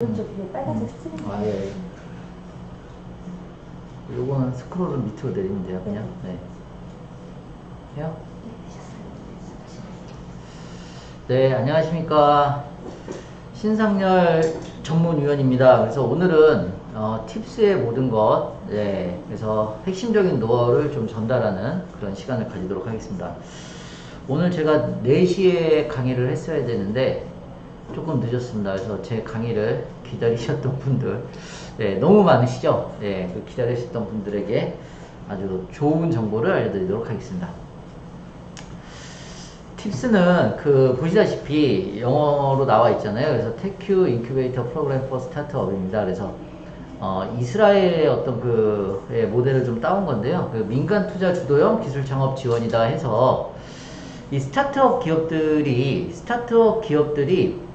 오른쪽 위에 빨간색 스트링 아, 예. 요거는 스크롤을 밑으로 내리면 돼요, 그냥. 네. 해요? 네, 안녕하십니까. 신상열 전문위원입니다. 그래서 오늘은 어, 팁스의 모든 것, 네, 그래서 핵심적인 노하우를 좀 전달하는 그런 시간을 가지도록 하겠습니다. 오늘 제가 4시에 강의를 했어야 되는데 조금 늦었습니다. 그래서 제 강의를 기다리셨던 분들, 네, 너무 많으시죠? 네, 그 기다리셨던 분들에게 아주 좋은 정보를 알려드리도록 하겠습니다. 팁스는 그 보시다시피 영어로 나와 있잖아요. 그래서 테큐 인큐베이터 프로그램 포 스타트업입니다. 그래서 어, 이스라엘의 어떤 그 예, 모델을 좀 따온 건데요. 그 민간 투자 주도형 기술 창업 지원이다 해서 이 스타트업 기업들이 스타트업 기업들이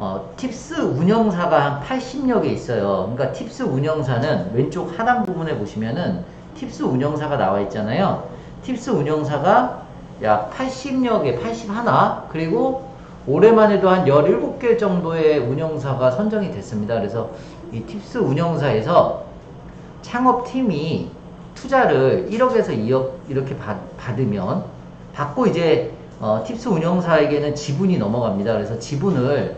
어, 팁스 운영사가 한 80여 개 있어요. 그러니까 팁스 운영사는 왼쪽 하단 부분에 보시면은 팁스 운영사가 나와 있잖아요. 팁스 운영사가 약 80여 개, 81 그리고 올해만 해도 한 17개 정도의 운영사가 선정이 됐습니다. 그래서 이 팁스 운영사에서 창업팀이 투자를 1억에서 2억 이렇게 받, 받으면 받고 이제 어, 팁스 운영사에게는 지분이 넘어갑니다. 그래서 지분을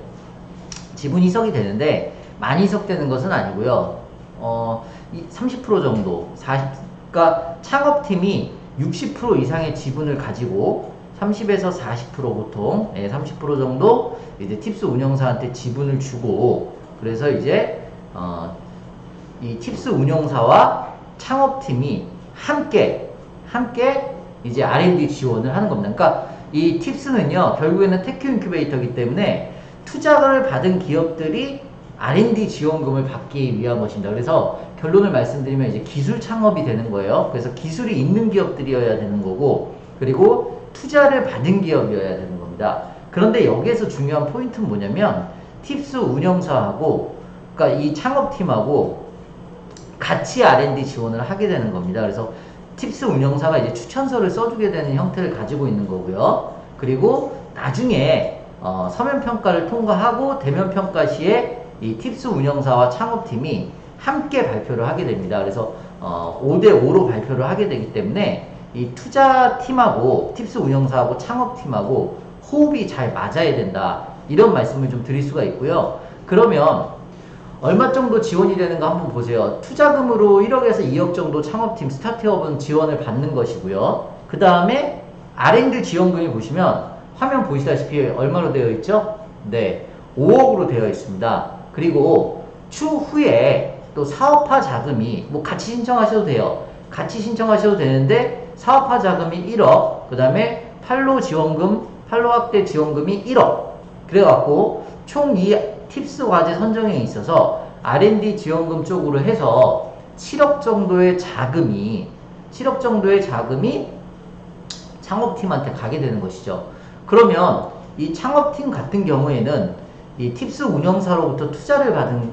지분 이석이 되는데 많이 이석되는 것은 아니고요. 어, 30% 정도, 40, 그러니까 창업팀이 60% 이상의 지분을 가지고 30에서 40% 보통 예, 30% 정도 이제 팁스 운영사한테 지분을 주고 그래서 이제 어, 이 팁스 운영사와 창업팀이 함께 함께 이제 R&D 지원을 하는 겁니다. 그러니까 이 팁스는요 결국에는 테크 인큐베이터이기 때문에 투자를 받은 기업들이 R&D 지원금을 받기 위한 것입니다. 그래서 결론을 말씀드리면 이제 기술 창업이 되는 거예요. 그래서 기술이 있는 기업들이어야 되는 거고, 그리고 투자를 받은 기업이어야 되는 겁니다. 그런데 여기에서 중요한 포인트는 뭐냐면, 팁스 운영사하고, 그러니까 이 창업팀하고 같이 R&D 지원을 하게 되는 겁니다. 그래서 팁스 운영사가 이제 추천서를 써주게 되는 형태를 가지고 있는 거고요. 그리고 나중에 어, 서면 평가를 통과하고 대면 평가 시에 이 팁스 운영사와 창업팀이 함께 발표를 하게 됩니다. 그래서 어, 5대 5로 발표를 하게 되기 때문에 이 투자팀하고 팁스 운영사하고 창업팀하고 호흡이 잘 맞아야 된다. 이런 말씀을 좀 드릴 수가 있고요. 그러면 얼마 정도 지원이 되는가 한번 보세요. 투자금으로 1억에서 2억 정도 창업팀 스타트업은 지원을 받는 것이고요. 그 다음에 R&D 지원금이 보시면 화면 보시다시피 얼마로 되어 있죠? 네, 5억으로 되어 있습니다. 그리고 추후에 또 사업화 자금이 뭐 같이 신청하셔도 돼요. 같이 신청하셔도 되는데 사업화 자금이 1억, 그 다음에 팔로 지원금, 팔로 확대 지원금이 1억. 그래갖고 총 이 팁스 과제 선정에 있어서 R&D 지원금 쪽으로 해서 7억 정도의 자금이 7억 정도의 자금이 창업팀한테 가게 되는 것이죠. 그러면 이 창업팀 같은 경우에는 이 팁스 운영사로부터 투자를 받은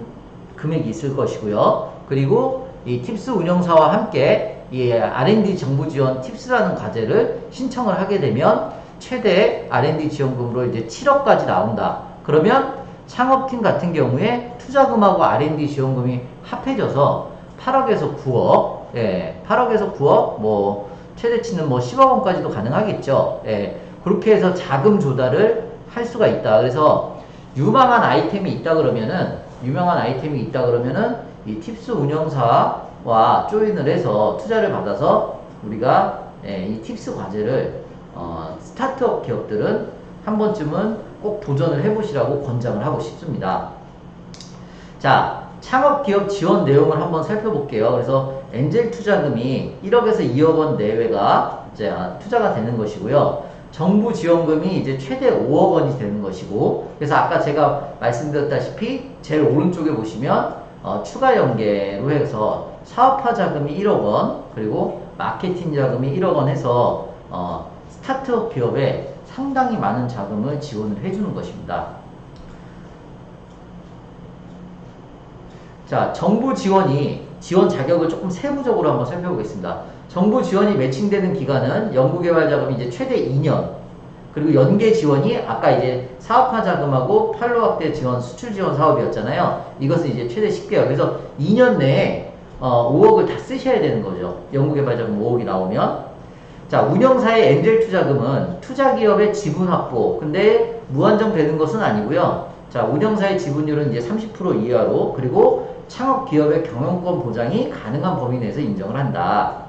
금액이 있을 것이고요. 그리고 이 팁스 운영사와 함께 이 R&D 정부 지원 팁스라는 과제를 신청을 하게 되면 최대 R&D 지원금으로 이제 7억까지 나온다. 그러면 창업팀 같은 경우에 투자금하고 R&D 지원금이 합해져서 8억에서 9억, 예, 8억에서 9억, 뭐 최대치는 뭐 10억 원까지도 가능하겠죠. 예, 그렇게 해서 자금 조달을 할 수가 있다. 그래서 유망한 아이템이 있다 그러면은 유명한 아이템이 있다 그러면은 이 팁스 운영사와 조인을 해서 투자를 받아서 우리가 예, 이 팁스 과제를 어, 스타트업 기업들은 한 번쯤은 꼭 도전을 해보시라고 권장을 하고 싶습니다. 자, 창업 기업 지원 내용을 한번 살펴볼게요. 그래서 엔젤 투자금이 1억에서 2억 원 내외가 이제 투자가 되는 것이고요. 정부 지원금이 이제 최대 5억 원이 되는 것이고, 그래서 아까 제가 말씀드렸다시피 제일 오른쪽에 보시면 어, 추가 연계로 해서 사업화 자금이 1억 원, 그리고 마케팅 자금이 1억 원 해서 어, 스타트업 기업에 상당히 많은 자금을 지원을 해주는 것입니다. 자, 정부 지원이 지원 자격을 조금 세부적으로 한번 살펴보겠습니다. 정부 지원이 매칭되는 기간은 연구개발 자금이 이제 최대 2년. 그 그리고 연계 지원이 아까 이제 사업화 자금하고 팔로 확대 지원, 수출 지원 사업이었잖아요. 이것은 이제 최대 10개월. 그래서 2년 내에 어, 5억을 다 쓰셔야 되는 거죠. 연구개발 자금 5억이 나오면. 자, 운영사의 엔젤 투자금은 투자 기업의 지분 확보. 근데 무한정 되는 것은 아니고요. 자, 운영사의 지분율은 이제 30% 이하로 그리고 창업 기업의 경영권 보장이 가능한 범위 내에서 인정을 한다.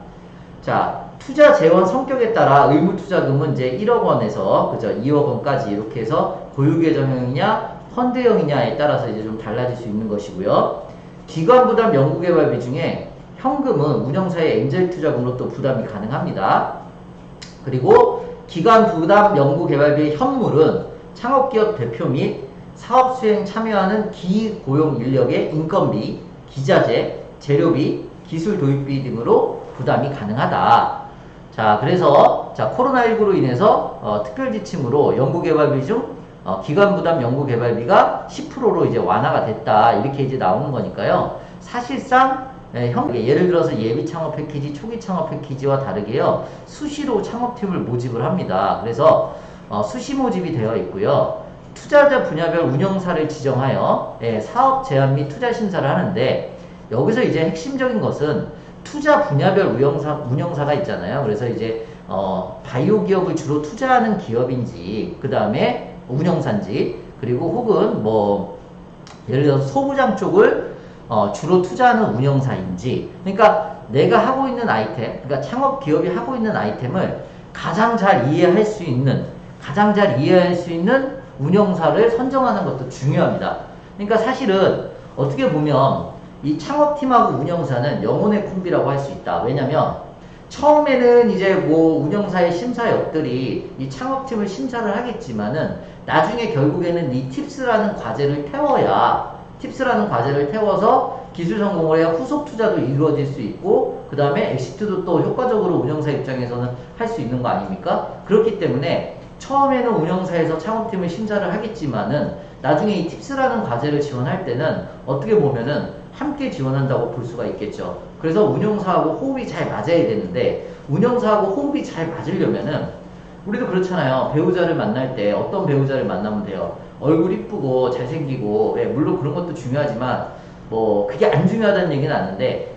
자, 투자 재원 성격에 따라 의무 투자금은 이제 1억 원에서 그죠 2억 원까지 이렇게 해서 고유계정형이냐 펀드형이냐에 따라서 이제 좀 달라질 수 있는 것이고요. 기관 부담 연구개발비 중에 현금은 운영사의 엔젤 투자금으로 또 부담이 가능합니다. 그리고 기관 부담 연구개발비 현물은 창업기업 대표 및 사업 수행 참여하는 기고용 인력의 인건비, 기자재, 재료비, 기술 도입비 등으로 부담이 가능하다. 자, 그래서 자 코로나19로 인해서 어, 특별 지침으로 연구 개발비 중 어, 기관 부담 연구 개발비가 10%로 이제 완화가 됐다 이렇게 이제 나오는 거니까요. 사실상 예, 형, 예를 들어서 예비 창업 패키지, 초기 창업 패키지와 다르게요. 수시로 창업팀을 모집을 합니다. 그래서 어, 수시 모집이 되어 있고요. 투자자 분야별 운영사를 지정하여 예, 사업 제안 및 투자 심사를 하는데 여기서 이제 핵심적인 것은 투자 분야별 운영사, 운영사가 있잖아요. 그래서 이제 어, 바이오 기업을 주로 투자하는 기업인지 그 다음에 운영사인지 그리고 혹은 뭐 예를 들어서 소부장 쪽을 어, 주로 투자하는 운영사인지 그러니까 내가 하고 있는 아이템 그러니까 창업 기업이 하고 있는 아이템을 가장 잘 이해할 수 있는 가장 잘 이해할 수 있는 운영사를 선정하는 것도 중요합니다. 그러니까 사실은 어떻게 보면 이 창업팀하고 운영사는 영혼의 콤비라고 할 수 있다. 왜냐면 처음에는 이제 뭐 운영사의 심사 역들이 이 창업팀을 심사를 하겠지만은 나중에 결국에는 이 팁스라는 과제를 태워야 팁스라는 과제를 태워서 기술 성공을 해야 후속 투자도 이루어질 수 있고 그 다음에 엑시트도 또 효과적으로 운영사 입장에서는 할 수 있는 거 아닙니까? 그렇기 때문에 처음에는 운영사에서 창업팀을 심사를 하겠지만은 나중에 이 팁스라는 과제를 지원할 때는 어떻게 보면은 함께 지원한다고 볼 수가 있겠죠. 그래서 운영사하고 호흡이 잘 맞아야 되는데 운영사하고 호흡이 잘 맞으려면은 우리도 그렇잖아요. 배우자를 만날 때 어떤 배우자를 만나면 돼요. 얼굴 이쁘고 잘생기고 예, 물론 그런 것도 중요하지만 뭐 그게 안 중요하다는 얘기는 아닌데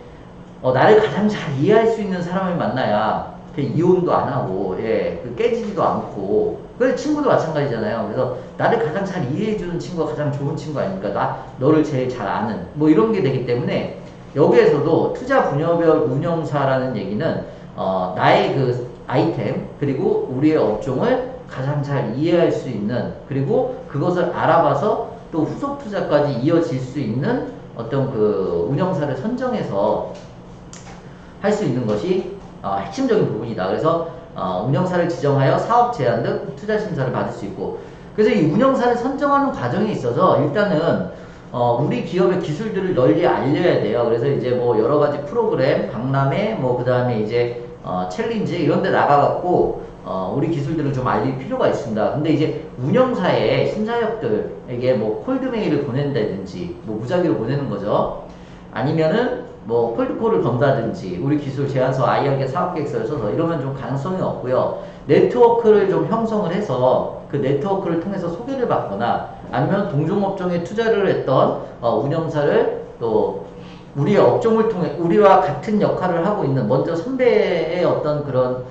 어, 나를 가장 잘 이해할 수 있는 사람을 만나야 이혼도 안 하고 예, 그 깨지지도 않고 그 친구도 마찬가지잖아요. 그래서 나를 가장 잘 이해해주는 친구가 가장 좋은 친구 아닙니까? 나 너를 제일 잘 아는 뭐 이런 게 되기 때문에 여기에서도 투자 분야별 운영사라는 얘기는 어, 나의 그 아이템 그리고 우리의 업종을 가장 잘 이해할 수 있는 그리고 그것을 알아봐서 또 후속 투자까지 이어질 수 있는 어떤 그 운영사를 선정해서 할 수 있는 것이 어, 핵심적인 부분이다. 그래서 어, 운영사를 지정하여 사업 제안 등 투자 심사를 받을 수 있고 그래서 이 운영사를 선정하는 과정에 있어서 일단은 어, 우리 기업의 기술들을 널리 알려야 돼요. 그래서 이제 뭐 여러 가지 프로그램, 박람회, 뭐 그 다음에 이제 어, 챌린지 이런 데 나가갖고 어, 우리 기술들을 좀 알릴 필요가 있습니다. 근데 이제 운영사의 심사역들에게 뭐 콜드메일을 보낸다든지 뭐 무작위로 보내는 거죠. 아니면은 뭐 콜드콜을 건다든지 우리 기술 제안서 아이에게 사업계획서를 써서 이러면 좀 가능성이 없고요. 네트워크를 좀 형성을 해서 그 네트워크를 통해서 소개를 받거나 아니면 동종업종에 투자를 했던 어, 운영사를 또 우리의 업종을 통해 우리와 같은 역할을 하고 있는 먼저 선배의 어떤 그런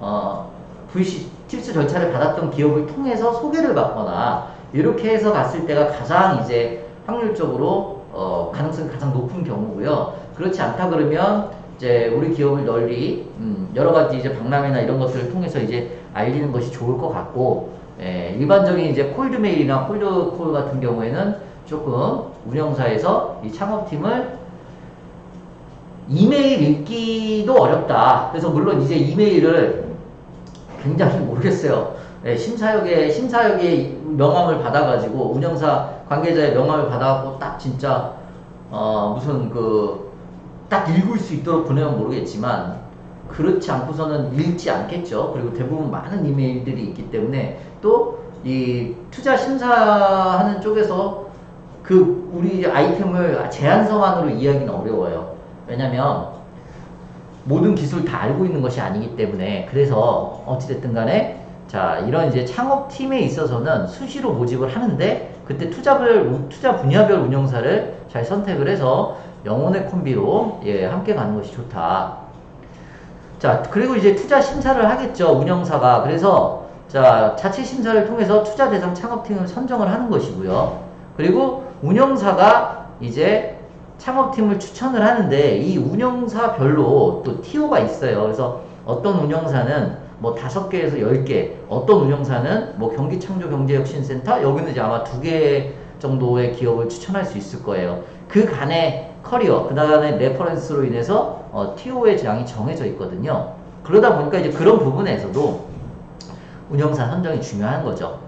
어, VC 팁스 절차를 받았던 기업을 통해서 소개를 받거나 이렇게 해서 갔을 때가 가장 이제 확률적으로 어, 가능성이 가장 높은 경우고요. 그렇지 않다 그러면 이제 우리 기업을 널리 음, 여러 가지 이제 박람회나 이런 것들을 통해서 이제 알리는 것이 좋을 것 같고 예, 일반적인 이제 콜드메일이나 콜드콜 같은 경우에는 조금 운영사에서 이 창업팀을 이메일 읽기도 어렵다. 그래서 물론 이제 이메일을 굉장히 모르겠어요. 예, 심사역의 심사역의 명함을 받아가지고 운영사 관계자의 명함을 받아갖고 딱 진짜 어 무슨 그 딱 읽을 수 있도록 보내면 모르겠지만 그렇지 않고서는 읽지 않겠죠. 그리고 대부분 많은 이메일들이 있기 때문에 또 이 투자 심사하는 쪽에서 그 우리 아이템을 제한서만으로 이해하기는 어려워요. 왜냐면 모든 기술 다 알고 있는 것이 아니기 때문에 그래서 어찌됐든 간에 자, 이런 이제 창업팀에 있어서는 수시로 모집을 하는데 그때 투자별, 투자 분야별 운영사를 잘 선택을 해서 영혼의 콤비로 예, 함께 가는 것이 좋다. 자, 그리고 이제 투자 심사를 하겠죠. 운영사가. 그래서 자, 자체 심사를 통해서 투자 대상 창업팀을 선정을 하는 것이고요. 그리고 운영사가 이제 창업팀을 추천을 하는데 이 운영사별로 또 TO가 있어요. 그래서 어떤 운영사는 뭐 다섯 개에서 열 개, 어떤 운영사는 뭐 경기창조경제혁신센터 여기는 이제 아마 두 개 정도의 기업을 추천할 수 있을 거예요. 그 간의 커리어, 그 다음에 레퍼런스로 인해서 어, TO의 장이 정해져 있거든요. 그러다 보니까 이제 그런 부분에서도 운영사 선정이 중요한 거죠.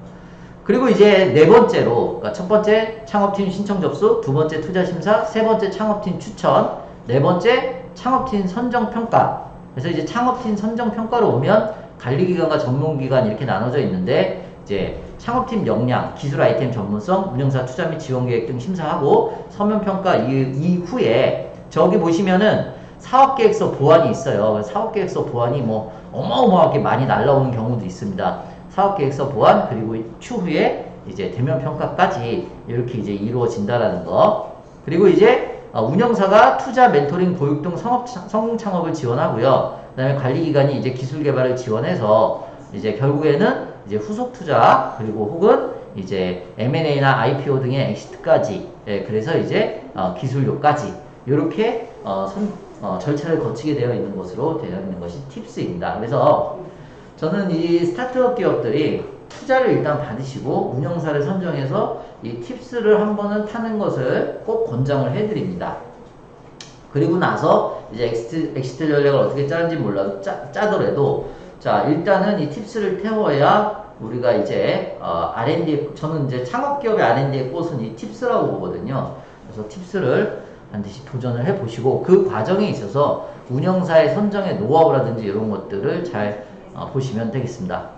그리고 이제 네 번째로, 그러니까 첫 번째 창업팀 신청 접수, 두 번째 투자 심사, 세 번째 창업팀 추천, 네 번째 창업팀 선정 평가. 그래서 이제 창업팀 선정 평가로 오면 관리기관과 전문기관 이렇게 나눠져 있는데 이제 창업팀 역량, 기술 아이템 전문성, 운영사 투자 및 지원 계획 등 심사하고 서면 평가 이후에 저기 보시면은 사업계획서 보완이 있어요. 사업계획서 보완이 뭐 어마어마하게 많이 날라오는 경우도 있습니다. 사업계획서 보완 그리고 추후에 이제 대면 평가까지 이렇게 이제 이루어진다라는 거. 그리고 이제 어, 운영사가 투자 멘토링 교육 등 성업, 성공 창업을 지원하고요. 그다음에 관리 기관이 이제 기술 개발을 지원해서 이제 결국에는 이제 후속 투자 그리고 혹은 이제 M&A나 IPO 등의 엑시트까지 예, 그래서 이제 어, 기술료까지 이렇게 어, 선, 어, 절차를 거치게 되어 있는 것으로 되어 있는 것이 팁스입니다. 그래서 저는 이 스타트업 기업들이 투자를 일단 받으시고 운영사를 선정해서 이 팁스를 한 번은 타는 것을 꼭 권장을 해드립니다. 그리고 나서 이제 엑시트, 엑시트 전략을 어떻게 짜는지 몰라도 짜, 짜더라도 자 일단은 이 팁스를 태워야 우리가 이제 어, R&D 저는 이제 창업기업의 R&D의 꽃은 이 팁스라고 보거든요. 그래서 팁스를 반드시 도전을 해보시고 그 과정에 있어서 운영사의 선정의 노하우라든지 이런 것들을 잘 어, 보시면 되겠습니다.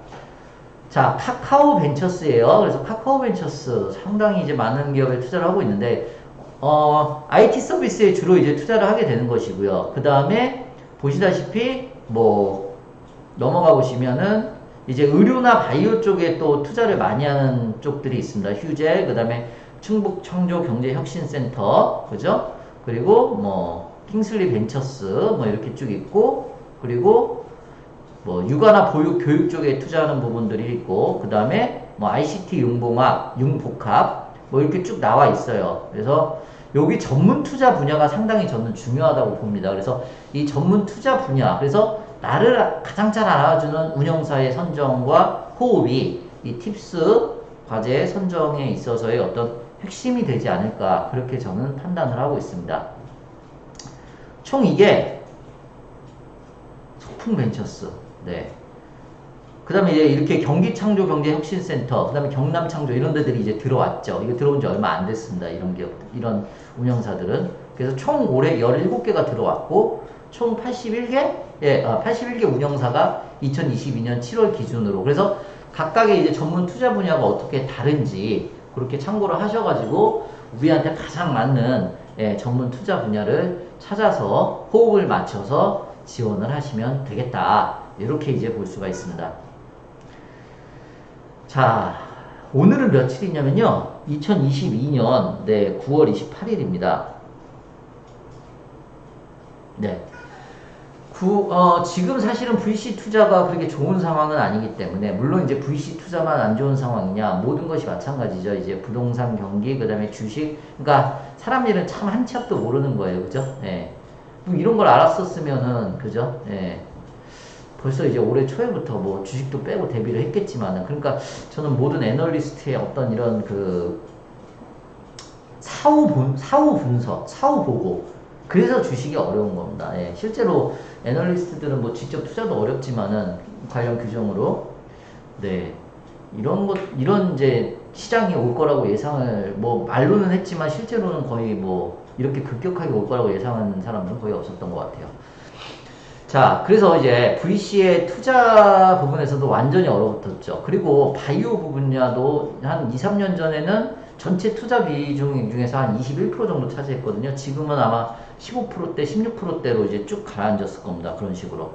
자, 카카오 벤처스예요. 그래서 카카오 벤처스 상당히 이제 많은 기업에 투자를 하고 있는데 어, IT 서비스에 주로 이제 투자를 하게 되는 것이고요. 그 다음에 보시다시피 뭐 넘어가 보시면은 이제 의료나 바이오 쪽에 또 투자를 많이 하는 쪽들이 있습니다. 휴재, 그 다음에 충북 청조 경제혁신센터, 그죠? 그리고 뭐 킹슬리 벤처스 뭐 이렇게 쭉 있고 그리고 뭐 육아나 보육 교육 쪽에 투자하는 부분들이 있고 그 다음에 뭐 ICT 융봉합, 융복합 뭐 이렇게 쭉 나와 있어요. 그래서 여기 전문 투자 분야가 상당히 저는 중요하다고 봅니다. 그래서 이 전문 투자 분야 그래서 나를 가장 잘 알아주는 운영사의 선정과 호흡이 이 팁스 과제 선정에 있어서의 어떤 핵심이 되지 않을까 그렇게 저는 판단을 하고 있습니다. 총 이게 소풍 벤처스 네. 그 다음에 이제 이렇게 경기창조 경제혁신센터, 그 다음에 경남창조 이런 데들이 이제 들어왔죠. 이게 들어온 지 얼마 안 됐습니다. 이런 기업, 이런 운영사들은. 그래서 총 올해 17개가 들어왔고, 총 81개? 예, 아, 81개 운영사가 2022년 7월 기준으로. 그래서 각각의 이제 전문 투자 분야가 어떻게 다른지 그렇게 참고를 하셔가지고 우리한테 가장 맞는 예, 전문 투자 분야를 찾아서 호흡을 맞춰서 지원을 하시면 되겠다. 이렇게 이제 볼 수가 있습니다. 자, 오늘은 며칠이냐면요. 2022년 네, 9월 28일입니다. 네. 구, 어, 지금 사실은 VC 투자가 그렇게 좋은 상황은 아니기 때문에 물론 이제 VC 투자만 안 좋은 상황이냐 모든 것이 마찬가지죠. 이제 부동산 경기 그다음에 주식 그러니까 사람 일은 참 한 치 앞도 모르는 거예요. 그죠? 예. 뭐 이런 걸 알았었으면은 그죠? 예. 벌써 이제 올해 초에부터 뭐 주식도 빼고 대비를 했겠지만은 그러니까 저는 모든 애널리스트의 어떤 이런 그 사후 분 사후 분석, 사후 보고 그래서 주식이 어려운 겁니다. 예, 실제로 애널리스트들은 뭐 직접 투자도 어렵지만은 관련 규정으로 네 이런 것 이런 이제 시장이 올 거라고 예상을 뭐 말로는 했지만 실제로는 거의 뭐 이렇게 급격하게 올 거라고 예상하는 사람들은 거의 없었던 것 같아요. 자, 그래서 이제 VC의 투자 부분에서도 완전히 얼어붙었죠. 그리고 바이오 부분야도 한 2, 3년 전에는 전체 투자 비중 중에서 한 21% 정도 차지했거든요. 지금은 아마 15%대, 16%대로 이제 쭉 가라앉았을 겁니다. 그런 식으로.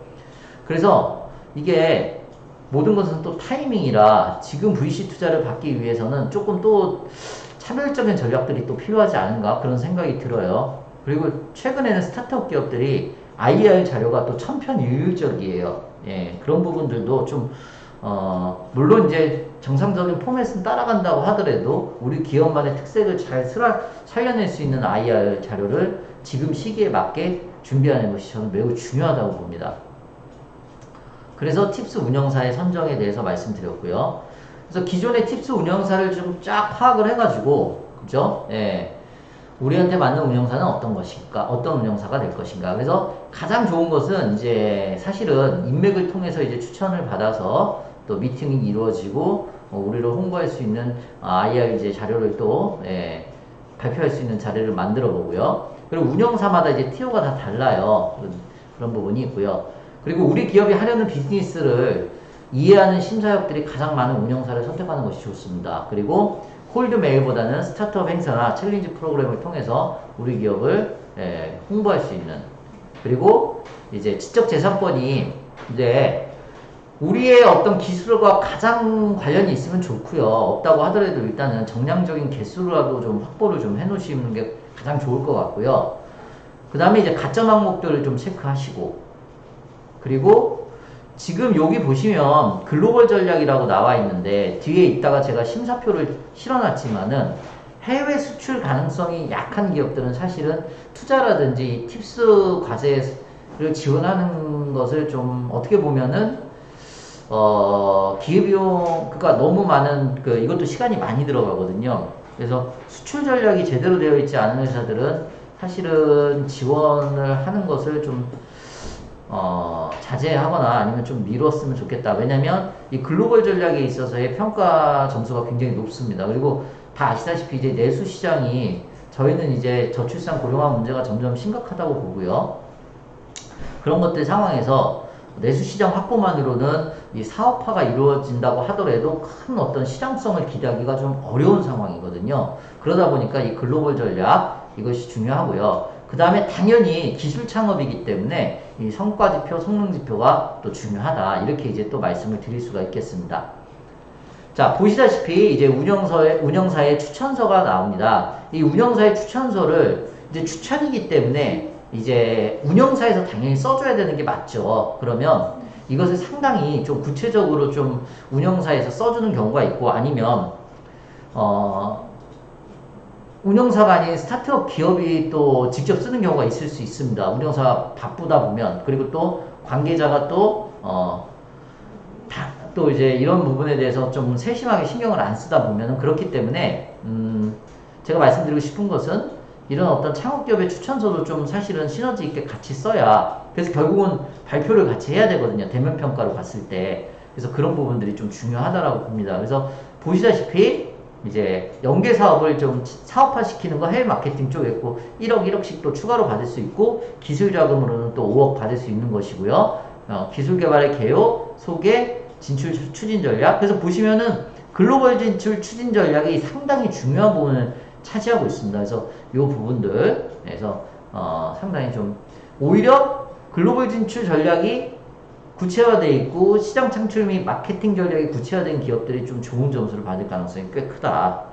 그래서 이게 모든 것은 또 타이밍이라 지금 VC 투자를 받기 위해서는 조금 또 차별적인 전략들이 또 필요하지 않은가 그런 생각이 들어요. 그리고 최근에는 스타트업 기업들이 IR 자료가 또 천편일률적이에요. 예, 그런 부분들도 좀 어, 물론 이제 정상적인 포맷은 따라간다고 하더라도 우리 기업만의 특색을 잘 슬하, 살려낼 수 있는 IR 자료를 지금 시기에 맞게 준비하는 것이 저는 매우 중요하다고 봅니다. 그래서 팁스 운영사의 선정에 대해서 말씀드렸고요. 그래서 기존의 팁스 운영사를 좀 쫙 파악을 해가지고, 그죠? 예. 우리한테 맞는 운영사는 어떤 것일까? 어떤 운영사가 될 것인가? 그래서 가장 좋은 것은 이제 사실은 인맥을 통해서 이제 추천을 받아서 또 미팅이 이루어지고 어, 우리를 홍보할 수 있는 IR 이제 자료를 또 예, 발표할 수 있는 자료를 만들어 보고요. 그리고 운영사마다 이제 티오가 다 달라요. 그런, 그런 부분이 있고요. 그리고 우리 기업이 하려는 비즈니스를 이해하는 심사역들이 가장 많은 운영사를 선택하는 것이 좋습니다. 그리고 홀드 메일보다는 스타트업 행사나 챌린지 프로그램을 통해서 우리 기업을 예, 홍보할 수 있는 그리고 이제 지적 재산권이 이제 우리의 어떤 기술과 가장 관련이 있으면 좋고요. 없다고 하더라도 일단은 정량적인 개수라도 좀 확보를 좀 해놓으시는 게 가장 좋을 것 같고요. 그 다음에 이제 가점 항목들을 좀 체크하시고 그리고 지금 여기 보시면 글로벌 전략이라고 나와 있는데 뒤에 있다가 제가 심사표를 실어놨지만은 해외 수출 가능성이 약한 기업들은 사실은 투자라든지 팁스 과제를 지원하는 것을 좀 어떻게 보면은 어 기업비용 그러니까 너무 많은 그 이것도 시간이 많이 들어가거든요. 그래서 수출 전략이 제대로 되어 있지 않은 회사들은 사실은 지원을 하는 것을 좀 어, 자제하거나 아니면 좀 미뤘으면 좋겠다. 왜냐면 이 글로벌 전략에 있어서의 평가 점수가 굉장히 높습니다. 그리고 다 아시다시피 이제 내수 시장이 저희는 이제 저출산 고령화 문제가 점점 심각하다고 보고요. 그런 것들 상황에서 내수 시장 확보만으로는 이 사업화가 이루어진다고 하더라도 큰 어떤 시장성을 기대하기가 좀 어려운 상황이거든요. 그러다 보니까 이 글로벌 전략 이것이 중요하고요. 그 다음에 당연히 기술 창업이기 때문에 이 성과 지표, 성능 지표가 또 중요하다. 이렇게 이제 또 말씀을 드릴 수가 있겠습니다. 자, 보시다시피 이제 운영서의, 운영사의 추천서가 나옵니다. 이 운영사의 추천서를 이제 추천이기 때문에 이제 운영사에서 당연히 써줘야 되는 게 맞죠. 그러면 이것을 상당히 좀 구체적으로 좀 운영사에서 써주는 경우가 있고 아니면 어 운영사가 아닌 스타트업 기업이 또 직접 쓰는 경우가 있을 수 있습니다. 운영사 바쁘다 보면 그리고 또 관계자가 또 어, 다, 또 이제 이런 부분에 대해서 좀 세심하게 신경을 안 쓰다 보면 그렇기 때문에 음, 제가 말씀드리고 싶은 것은 이런 어떤 창업기업의 추천서도 좀 사실은 시너지 있게 같이 써야 그래서 결국은 발표를 같이 해야 되거든요. 대면 평가로 갔을 때 그래서 그런 부분들이 좀 중요하다라고 봅니다. 그래서 보시다시피 이제 연계 사업을 좀 사업화 시키는 거 해외 마케팅 쪽에 있고 1억 1억씩 또 추가로 받을 수 있고 기술 자금으로는 또 5억 받을 수 있는 것이고요. 어, 기술 개발의 개요, 소개, 진출 추진 전략. 그래서 보시면은 글로벌 진출 추진 전략이 상당히 중요한 부분을 차지하고 있습니다. 그래서 이 부분들 그래서 어, 상당히 좀 오히려 글로벌 진출 전략이 구체화되어 있고 시장 창출 및 마케팅 전략이 구체화된 기업들이 좀 좋은 점수를 받을 가능성이 꽤 크다.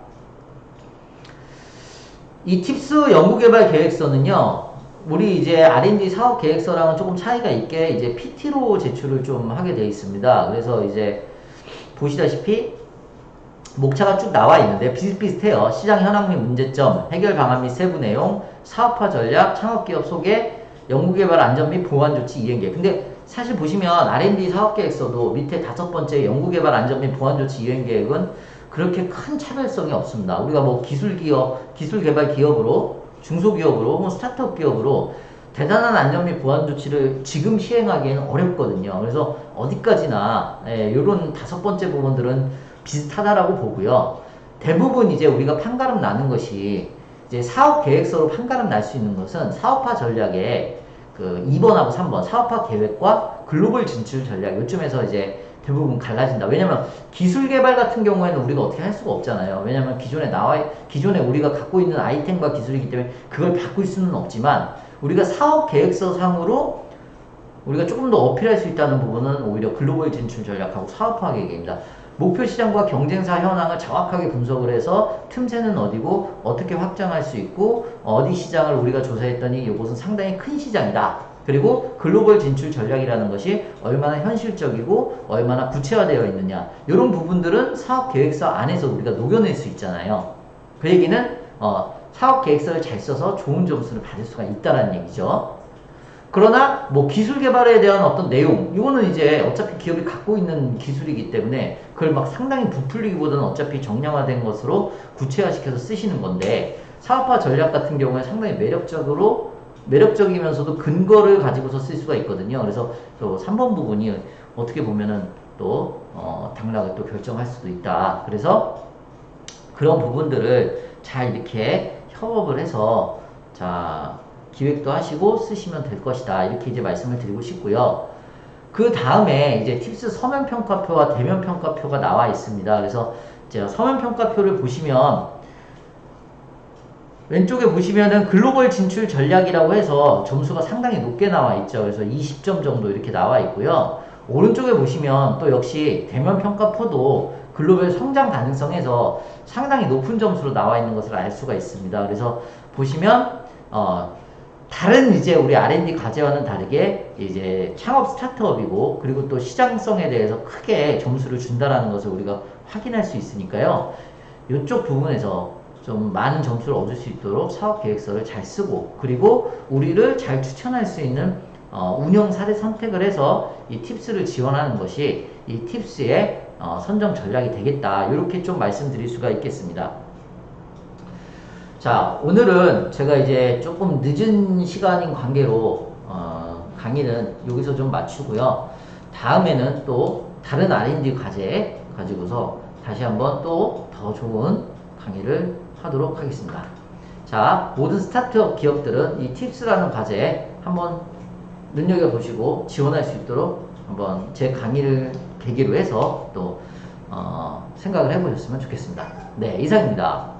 이 팁스 연구개발 계획서는요, 우리 이제 R&D 사업 계획서랑은 조금 차이가 있게 이제 PT로 제출을 좀 하게 되어 있습니다. 그래서 이제 보시다시피 목차가 쭉 나와 있는데 비슷비슷해요. 시장 현황 및 문제점, 해결 방안 및 세부 내용, 사업화 전략, 창업 기업 소개, 연구개발 안전 및 보안 조치 이행 계획. 근데 사실 보시면 R&D 사업 계획서도 밑에 다섯 번째 연구개발 안전 및 보안 조치 이행 계획은 그렇게 큰 차별성이 없습니다. 우리가 뭐 기술 기업, 기술 개발 기업으로 중소기업으로 혹은 스타트업 기업으로 대단한 안전 및 보안 조치를 지금 시행하기에는 어렵거든요. 그래서 어디까지나 예, 이런 다섯 번째 부분들은 비슷하다라고 보고요. 대부분 이제 우리가 판가름 나는 것이 이제 사업 계획서로 판가름 날 수 있는 것은 사업화 전략에 그 2번하고 3번 사업화 계획과 글로벌 진출 전략 요쯤에서 이제 대부분 갈라진다. 왜냐면 기술 개발 같은 경우에는 우리가 어떻게 할 수가 없잖아요. 왜냐면 기존에 나와 기존에 우리가 갖고 있는 아이템과 기술이기 때문에 그걸 바꿀 수는 없지만 우리가 사업 계획서 상으로 우리가 조금 더 어필할 수 있다는 부분은 오히려 글로벌 진출 전략하고 사업화 계획입니다. 목표 시장과 경쟁사 현황을 정확하게 분석을 해서 틈새는 어디고 어떻게 확장할 수 있고 어디 시장을 우리가 조사했더니 이곳은 상당히 큰 시장이다. 그리고 글로벌 진출 전략이라는 것이 얼마나 현실적이고 얼마나 구체화되어 있느냐 이런 부분들은 사업 계획서 안에서 우리가 녹여낼 수 있잖아요. 그 얘기는 어, 사업 계획서를 잘 써서 좋은 점수를 받을 수가 있다는 얘기죠. 그러나 뭐 기술 개발에 대한 어떤 내용 이거는 이제 어차피 기업이 갖고 있는 기술이기 때문에 그걸 막 상당히 부풀리기보다는 어차피 정량화된 것으로 구체화시켜서 쓰시는 건데 사업화 전략 같은 경우에 상당히 매력적으로 매력적이면서도 근거를 가지고서 쓸 수가 있거든요. 그래서 저 3번 부분이 어떻게 보면은 또 어, 당락을 또 결정할 수도 있다. 그래서 그런 부분들을 잘 이렇게 협업을 해서 자 기획도 하시고 쓰시면 될 것이다. 이렇게 이제 말씀을 드리고 싶고요. 그 다음에 이제 팁스 서면 평가표와 대면 평가표가 나와 있습니다. 그래서 제가 서면 평가표를 보시면 왼쪽에 보시면은 글로벌 진출 전략이라고 해서 점수가 상당히 높게 나와 있죠. 그래서 20점 정도 이렇게 나와 있고요. 오른쪽에 보시면 또 역시 대면 평가표도 글로벌 성장 가능성에서 상당히 높은 점수로 나와 있는 것을 알 수가 있습니다. 그래서 보시면 어, 다른 이제 우리 R&D 과제와는 다르게 이제 창업 스타트업이고 그리고 또 시장성에 대해서 크게 점수를 준다라는 것을 우리가 확인할 수 있으니까요. 이쪽 부분에서 좀 많은 점수를 얻을 수 있도록 사업 계획서를 잘 쓰고 그리고 우리를 잘 추천할 수 있는 어, 운영 사례 선택을 해서 이 팁스를 지원하는 것이 이 팁스의 어, 선정 전략이 되겠다 이렇게 좀 말씀드릴 수가 있겠습니다. 자 오늘은 제가 이제 조금 늦은 시간인 관계로 어, 강의는 여기서 좀 마치고요. 다음에는 또 다른 R&D 과제 가지고서 다시 한번 또 더 좋은 강의를 하도록 하겠습니다. 자, 모든 스타트업 기업들은 이 팁스라는 과제 한번 눈여겨보시고 지원할 수 있도록 한번 제 강의를 계기로 해서 또, 어, 생각을 해보셨으면 좋겠습니다. 네, 이상입니다.